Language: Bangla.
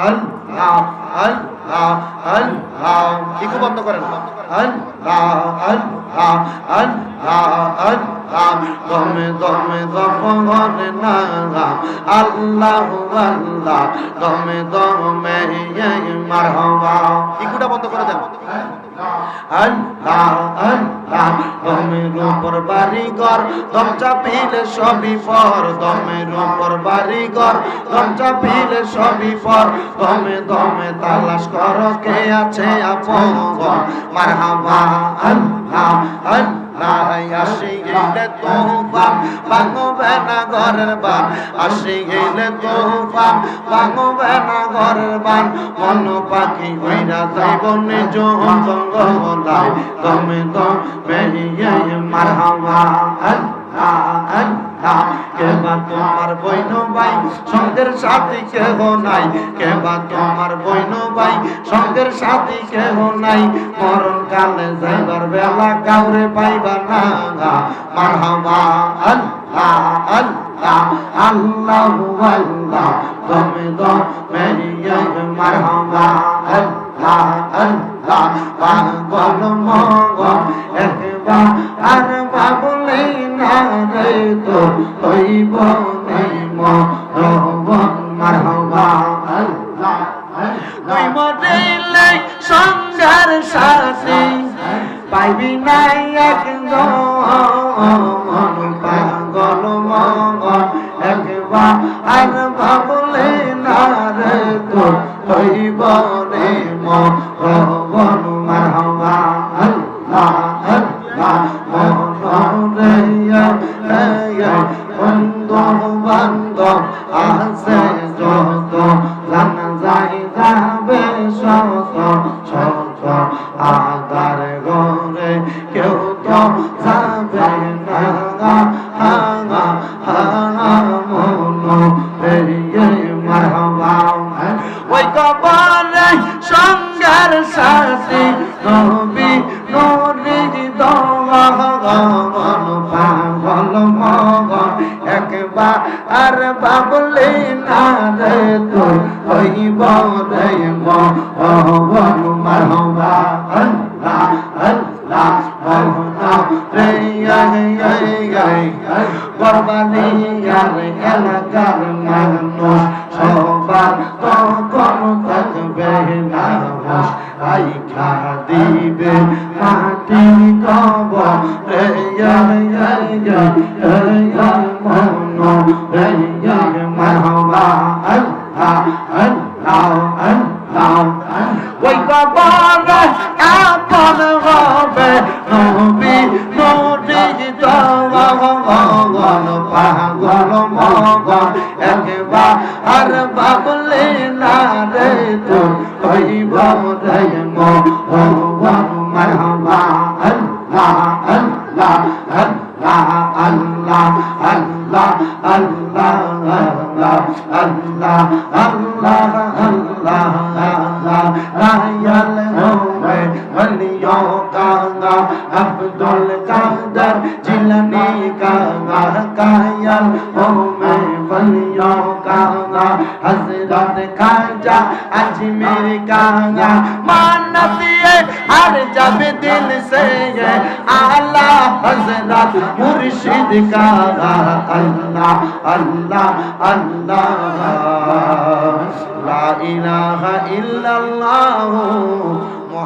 আল্লাহ আল্লাহ আল্লাহ ইকু বন্ধ করেন? আল্লাহ আল্লাহ আল্লাহ আল্লাহ দমে দমে দমে না আল্লাহ আল্লাহ। দমে দমে মারহাবা। ইকুটা বন্ধ করে দেন? আল্লাহ দমের উপর বাড়ি ঘর দম চাপিলে সবই পর দমের উপর বাড়ি ঘর দম চাপিলে সবই পর দমে দমে তালাশ কর কে আছে আপন মারহাবা আসি গেলে তোফান ভাঙবে না ঘরের বান আসি গেলে তোফান ভাঙবে না ঘরের বান মন পাখি হইরা যাইব নিজ জঙ্গলায় দমে দমে মারহাবা আল্লাহ আল্লাহ কেবা তোমার বইন ভাই সঙ্গের সাথী কেহ নাই কেবা তোমার বইন ভাই সঙ্গের সাথী কেহ নাই মরণ কালে যাইবার বেলা কাউরে পাইবা না মারহাবা আল্লাহ আল্লাহ আল্লাহ আল্লাহ তুমি মেরিয়া মারহাবা আল্লাহ la an la ba ba lo mo go en ba an ba bu le na re to toi bo nei mo ro bo mar ho ba an la an la mo re le সংসার সাথে পাইবি নাই একদম পাগল মঙ্গল একবার আর ভাবলে না রে তো হইব রে আদার ঘরে কেউ তো যাবে না। দমন পাগল মগন একবার আর বাবলে না রে তুই হইব রে আল্লাহ আল্লাহ মহন রে বরবানি আর এলাকার মানুষ সবার তখন থাকবে না আইখা দিবে মাটি কব রে মন রে মারহবা আল্লাহ আল্লাহ আল্লাহ ওই কবর আপন হবে জগন পাগল মগন একবার আর বাবলে না রে তো হইব রে মন মারহাবা আল্লাহ আল্লাহ আল্লাহ আল্লাহ আল্লাহ আল্লাহ আল্লাহ আল্লাহ আল্লাহ আল্লাহ আল্লাহ রায়াল বলিও কাঙ্গা আব্দুল কাদের জিলানি কা কায়াল ও মে ফলিয়ো কাগা হযরত খাজা আজমের কাগা মানতিয়ে আর যাবে দিল সে আলা হযরত মুর্শিদ কাগা আল্লাহ আল্লাহ আল্লাহ। লা ইলাহা ইল্লাল্লাহ।